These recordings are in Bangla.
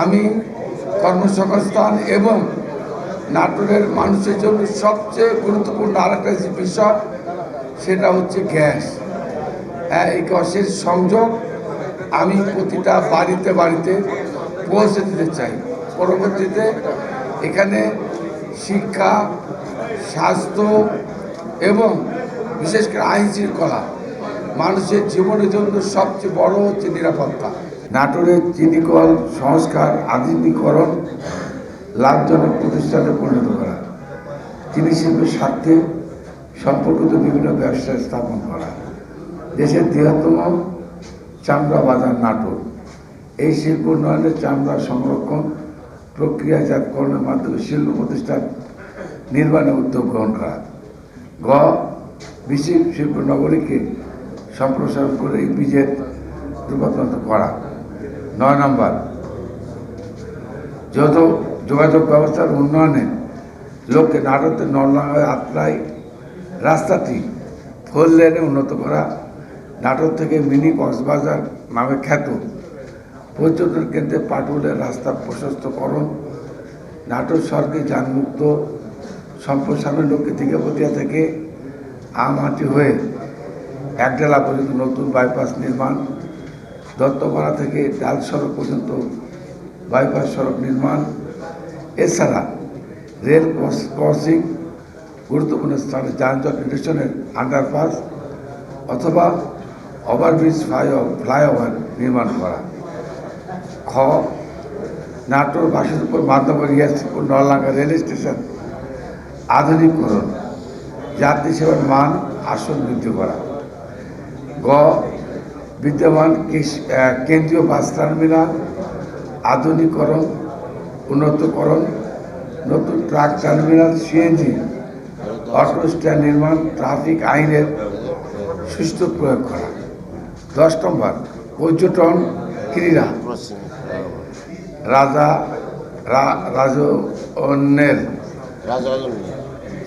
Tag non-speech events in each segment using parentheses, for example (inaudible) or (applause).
আমি কর্মসংস্থান এবং নাটোরের মানুষের জন্য সবচেয়ে গুরুত্বপূর্ণ আরেকটা যে বিষয়, সেটা হচ্ছে গ্যাস। হ্যাঁ এই গ্যাসের সংযোগ আমি প্রতিটা বাড়িতে বাড়িতে পৌঁছে দিতে চাই। পরবর্তীতে এখানে শিক্ষা, স্বাস্থ্য এবং বিশেষ করে আইন শৃঙ্খলা মানুষের জীবনের জন্য সবচেয়ে বড় হচ্ছে নিরাপত্তা। নাটোরের চিনিকল সংস্কার আধুনিকরণ লাভজনক প্রতিষ্ঠানে পরিণত করা। চিনি শিল্পের স্বার্থে সম্পর্কিত বিভিন্ন ব্যবসা স্থাপন করা। দেশের বৃহত্তম চামড়া বাজার নাটোর। এই শিল্প উন্নয়নে চামড়া সংরক্ষণ প্রক্রিয়াজাতকরণের মাধ্যমে শিল্প প্রতিষ্ঠান নির্মাণে উদ্যোগ গ্রহণ করা। গ বিশেষ শিল্প নগরীকে সম্প্রসারণ করে ইপিজেড রূপান্তর করা। নয় নম্বর। যত যোগাযোগ ব্যবস্থার উন্নয়নে লোককে নাটকের নলডাঙ্গায় আত্রাই রাস্তাটি ফোর লেনে উন্নত করা। নাটক থেকে মিনি কক্সবাজার নামে খ্যাত পর্যটন কেন্দ্রে পাটুলের রাস্তা প্রশস্তকরণ। নাটোর সড়কে যানমুক্ত সম্প্রসারণ লক্ষ্যে দিঘাপতিয়া থেকে আমহাটি হয়ে একডালা পর্যন্ত নতুন বাইপাস নির্মাণ দত্তপাড়া থেকে ডাল সড়ক পর্যন্ত বাইপাস সড়ক নির্মাণ। এছাড়া রেল ক্রস- গুরুত্বপূর্ণ স্থানে যানজট নিরসনের আন্ডারপাস অথবা ওভারব্রিজ ফ্লাইওভার ফ্লাইওভার নির্মাণ করা। খ, নাটোর বাসের উপর মাধ্যমিক ইয়াসিপুর নলডাঙ্গা রেল স্টেশন আধুনিকরণ। যাত্রী সেবার মান আসন বৃদ্ধি করা। গ বিদ্যমান কেন্দ্রীয় বাস টার্মিনাল, আধুনিকরণ, উন্নতকরণ, নতুন truck terminal CNG auto stand নির্মাণ, ট্রাফিক আইনের সুষ্ঠু প্রয়োগ করা। দশ নম্বর, পর্যটন ক্রীড়া। রাজা, রা- রাজন্যের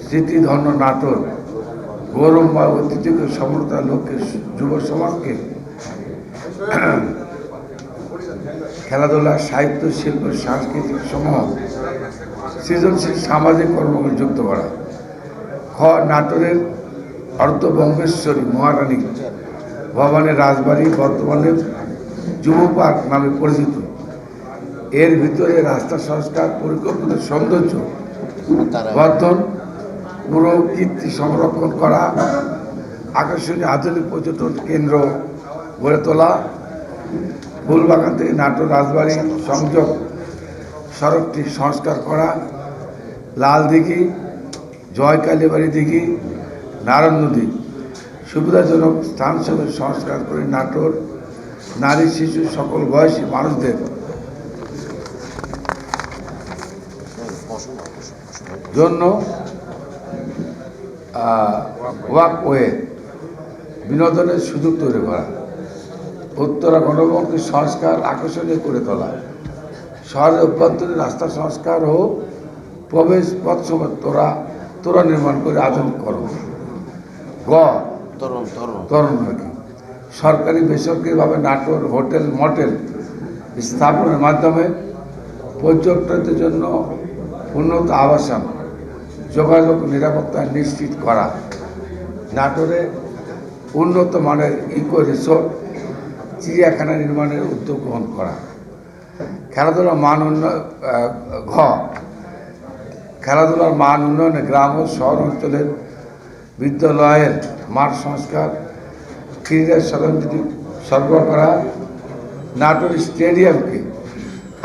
স্মৃতিধন্য নাটক গৌরব বা ঐতিহ্যকে সমর্থতার লক্ষ্যে, যুব সমাজকে (clears throat) খেলাধুলা, সাহিত্য, শিল্প, সাংস্কৃতিক সমূহ সৃজনশীল সামাজিক কর্মকে যুক্ত করা। খ, নাটোরের অর্ধবঙ্গেশ্বরী মহারানী ভবানের রাজবাড়ি বর্তমানে যুব পার্ক নামে পরিচিত। এর ভিতরে রাস্তা সংস্কার পরিকল্পনার সৌন্দর্য, বর্ধন, পুরো কীর্তি সংরক্ষণ করা, আকর্ষণীয় আধুনিক পর্যটন কেন্দ্র গড়ে তোলা ফুলবাগান থেকে নাটোর রাজবাড়ি সংযোগ সড়কটি সংস্কার করা, লাল দিঘি, জয় কালীবাড়ি দিঘি, নারায়ণ নদী। সুবিধাজনক স্থান হিসেবে সংস্কার করে নাটোর নারী, শিশু, সকল বয়সী মানুষদের জন্য ওয়াকওয়ে বিনোদনের সুযোগ তৈরি করা। উত্তরা গণভবনকে সংস্কার আকর্ষণীয় করে তোলা। শহরের অভ্যন্তরীণ রাস্তা সংস্কার ও প্রবেশ পথ সময় তোরা তোরা নির্মাণ করে আধুনিকরণ গ। তরুণ সরকারি বেসরকারিভাবে নাটোর হোটেল মটেল স্থাপনের মাধ্যমে পর্যটকদের জন্য উন্নত আবাসন যোগাযোগ নিরাপত্তা নিশ্চিত করা। নাটোরে উন্নত মানের ইকো রিসোর্ট চিড়িয়াখানা নির্মাণের উদ্যোগ গ্রহণ করা। খেলাধুলার মান উন্নয়ন ঘ। খেলাধুলার মান উন্নয়নে গ্রাম ও শহর অঞ্চলের বিদ্যালয়ের মাঠ সংস্কার ক্রীড়া সরঞ্জাম সরবরাহ করা, নাটোর স্টেডিয়ামকে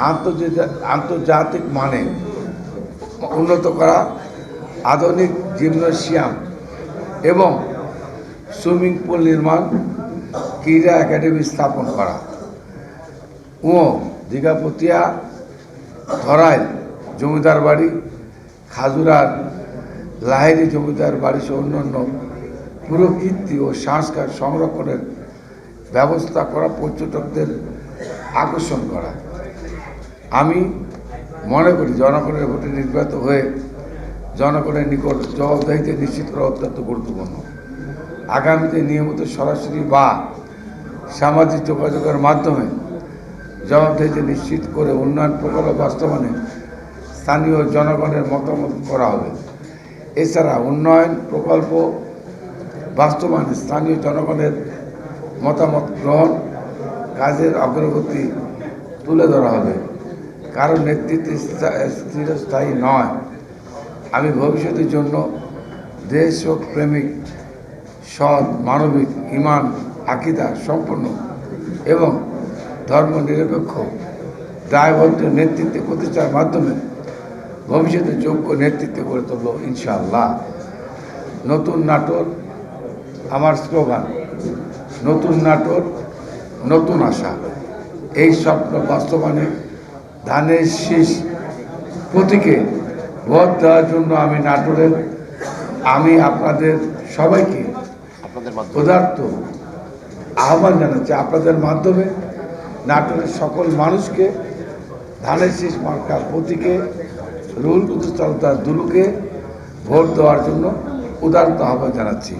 আন্তর্জাতিক আন্তর্জাতিক মানে উন্নত করা, আধুনিক জিমনেশিয়াম এবং সুইমিং পুল নির্মাণ ক্রীড়া একাডেমি স্থাপন করা। ও দীঘাপতিয়া, ধরাইল জমিদার বাড়ি, খাজুরার লাহেরি জমিদার বাড়ি সহ অন্যান্য পুরকীর্তি ও সংস্কার সংরক্ষণের ব্যবস্থা করা পর্যটকদের আকর্ষণ করা। আমি মনে করি জনগণের ভোটে নির্বাচিত হয়ে জনগণের নিকট জবাবদাহিতা নিশ্চিত করা অত্যন্ত গুরুত্বপূর্ণ। আগামীতে নিয়মিত সরাসরি বা সামাজিক যোগাযোগের মাধ্যমে জবাবদিহিতা নিশ্চিত করে উন্নয়ন প্রকল্প বাস্তবায়নে স্থানীয় জনগণের মতামত করা হবে। এছাড়া উন্নয়ন প্রকল্প বাস্তবায়নে স্থানীয় জনগণের মতামত গ্রহণ কাজের অগ্রগতি তুলে ধরা হবে। কারণ নেতৃত্বে স্থা- স্থিরস্থায়ী নয়। আমি ভবিষ্যতের জন্য দেশ ও প্রেমিক সৎ, মানবিক, ইমান আকিদা সম্পন্ন এবং ধর্ম নিরপেক্ষ দায়বদ্ধ নেতৃত্বে প্রতিষ্ঠার মাধ্যমে ভবিষ্যতে যোগ্য নেতৃত্ব গড়ে তুলব ইনশাআল্লাহ। নতুন নাটক আমার স্লোগান নতুন নাটক নতুন আশা। এই স্বপ্ন বাস্তবায়নে ধানের শীষ প্রতীকে ভোট দেওয়ার জন্য আমি নাটোরের আমি আপনাদের সবাইকে পদার্থ আহ্বান জানাচ্ছি আপনাদের মাধ্যমে নাটোরের সকল মানুষকে, ধানের শীষ মার্কা প্রতীকে রুল কুতুস্তালতার দুলুকে ভোট দেওয়ার জন্য উদারত আহ্বান জানাচ্ছি।